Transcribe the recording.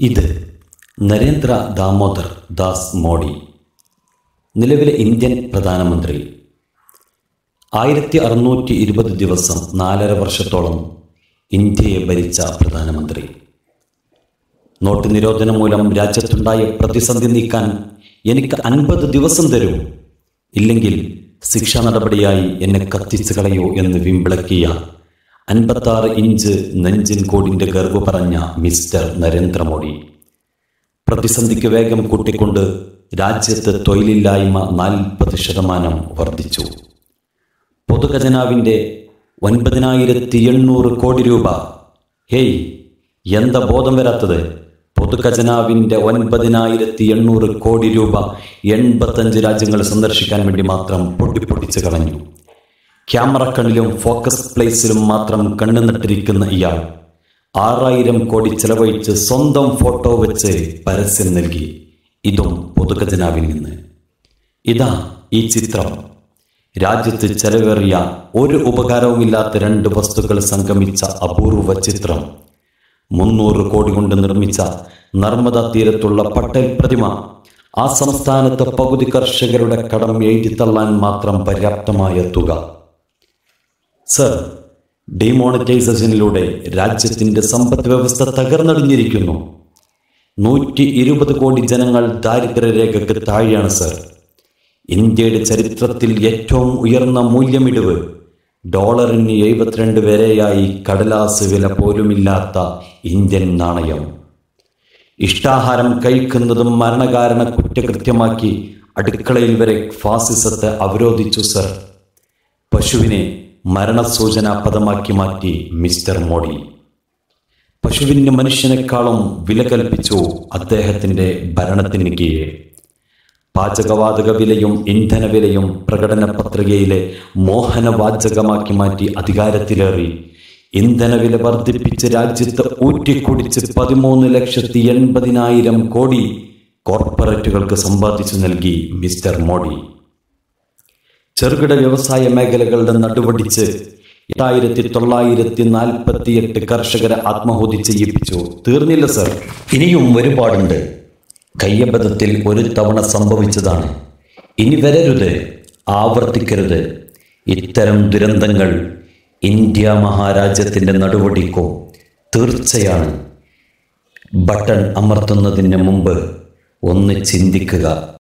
ഇത് നരേന്ദ്ര ദാമോദർ ദാസ് മോഡി നിലവിലെ ഇന്ത്യൻ പ്രധാനമന്ത്രി. ആയിരത്തി അറുന്നൂറ്റി ഇരുപത് ദിവസം നാലര വർഷത്തോളം ഇന്ത്യയെ ഭരിച്ച പ്രധാനമന്ത്രി. നോട്ട് നിരോധനം മൂലം രാജ്യത്തുണ്ടായ പ്രതിസന്ധി നീക്കാൻ എനിക്ക് അൻപത് ദിവസം തരൂ. ഇല്ലെങ്കിൽ ശിക്ഷാ നടപടിയായി എന്നെ കത്തിച്ചു കളയൂ എന്ന് വിമ്പിളക്കിയ അൻപത്താറ് ഇഞ്ച് നെഞ്ചിൻ കോടിന്റെ ഗർവ് പറഞ്ഞ മിസ്റ്റർ നരേന്ദ്രമോദി. പ്രതിസന്ധിക്ക് വേഗം കൂട്ടിക്കൊണ്ട് രാജ്യത്ത് തൊഴിലില്ലായ്മ നാൽപ്പത് ശതമാനം വർദ്ധിച്ചു. പൊതുഖജനാവിന്റെ ഒൻപതിനായിരത്തി എണ്ണൂറ് കോടി രൂപ. ഹേയ് എന്താ ബോധം വരാത്തത്? പൊതുഖജനാവിന്റെ ഒൻപതിനായിരത്തി എണ്ണൂറ് കോടി രൂപ എൺപത്തഞ്ച് രാജ്യങ്ങൾ സന്ദർശിക്കാൻ വേണ്ടി മാത്രം പൊട്ടിപ്പൊട്ടിച്ച് കളഞ്ഞു. ക്യാമറ കണ്ണിലും ഫോക്കസ് പ്ലേസിലും മാത്രം കണ്ണു നട്ടിരിക്കുന്ന ഇയാൾ ആറായിരം കോടി ചെലവഴിച്ച് സ്വന്തം ഫോട്ടോ വെച്ച് പരസ്യം നൽകി. ഇതും പൊതുഖജനാവിൽ നിന്ന്. ഇതാ ഈ ചിത്രം. രാജ്യത്ത് ചെലവേറിയ ഒരു ഉപകാരവുമില്ലാത്ത രണ്ട് വസ്തുക്കൾ സംഗമിച്ച അപൂർവ ചിത്രം. മുന്നൂറ് കോടി കൊണ്ട് നിർമ്മിച്ച നർമ്മദ തീരത്തുള്ള പട്ടേൽ പ്രതിമ. ആ സംസ്ഥാനത്തെ പകുതി കർഷകരുടെ കടം എഴുതിത്തള്ളാൻ മാത്രം പര്യാപ്തമായ തുക. സർ ഡിമോണിറ്റൈസേഷനിലൂടെ രാജ്യത്തിന്റെ സമ്പദ് വ്യവസ്ഥ തകർന്നടിഞ്ഞിരിക്കുന്നു. നൂറ്റി ഇരുപത് കോടി ജനങ്ങൾ ദാരിദ്ര്യരേഖയ്ക്ക് താഴെയാണ് സർ. ഇന്ത്യയുടെ ചരിത്രത്തിൽ ഏറ്റവും ഉയർന്ന മൂല്യമിടിവ് ഡോളറിന് എഴുപത്തിരണ്ട് വരെയായി കടലാസ് വില പോലുമില്ലാത്ത ഇന്ത്യൻ നാണയം. ഇഷ്ടാഹാരം കഴിക്കുന്നതും മരണകാരണ കുറ്റകൃത്യമാക്കി അടുക്കളയിൽ വരെ ഫാസിസത്തെ അവരോധിച്ചു സർ. പശുവിനെ മരണസൂചനാ പദമാക്കി മാറ്റി മിസ്റ്റർ മോഡി. പശുവിന് മനുഷ്യനേക്കാളും വില കൽപ്പിച്ചു അദ്ദേഹത്തിന്റെ ഭരണത്തിന് കീഴെ പാചകവാതക വിലയും ഇന്ധന വിലയും പ്രകടന പത്രികയിലെ മോഹനവാചകമാക്കി മാറ്റി അധികാരത്തിലേറി. ഇന്ധനവില വർദ്ധിപ്പിച്ച് രാജ്യത്ത് ഊറ്റിക്കുടിച്ച് പതിമൂന്ന് ലക്ഷത്തി എൺപതിനായിരം കോടി കോർപ്പറേറ്റുകൾക്ക് സമ്പാദിച്ചു നൽകി മിസ്റ്റർ മോഡി. ചെറുകിട വ്യവസായ മേഖലകളുടെ നടുവടിച്ച് എട്ടായിരത്തി തൊള്ളായിരത്തി നാൽപ്പത്തി എട്ട് കർഷകരെ ആത്മഹത്യ ചെയ്യിപ്പിച്ചു. തീർന്നില്ല സർ. ഇനിയും ഒരുപാടുണ്ട്. കയ്യബദ്ധത്തിൽ ഒരു തവണ സംഭവിച്ചതാണ്. ഇനി വരരുത്. ആവർത്തിക്കരുത്. ഇത്തരം ദുരന്തങ്ങൾ ഇന്ത്യ മഹാരാജ്യത്തിന്റെ നടുവടിക്കോ? തീർച്ചയാണ്. ബട്ടൺ അമർത്തുന്നതിന് മുമ്പ് ഒന്ന് ചിന്തിക്കുക.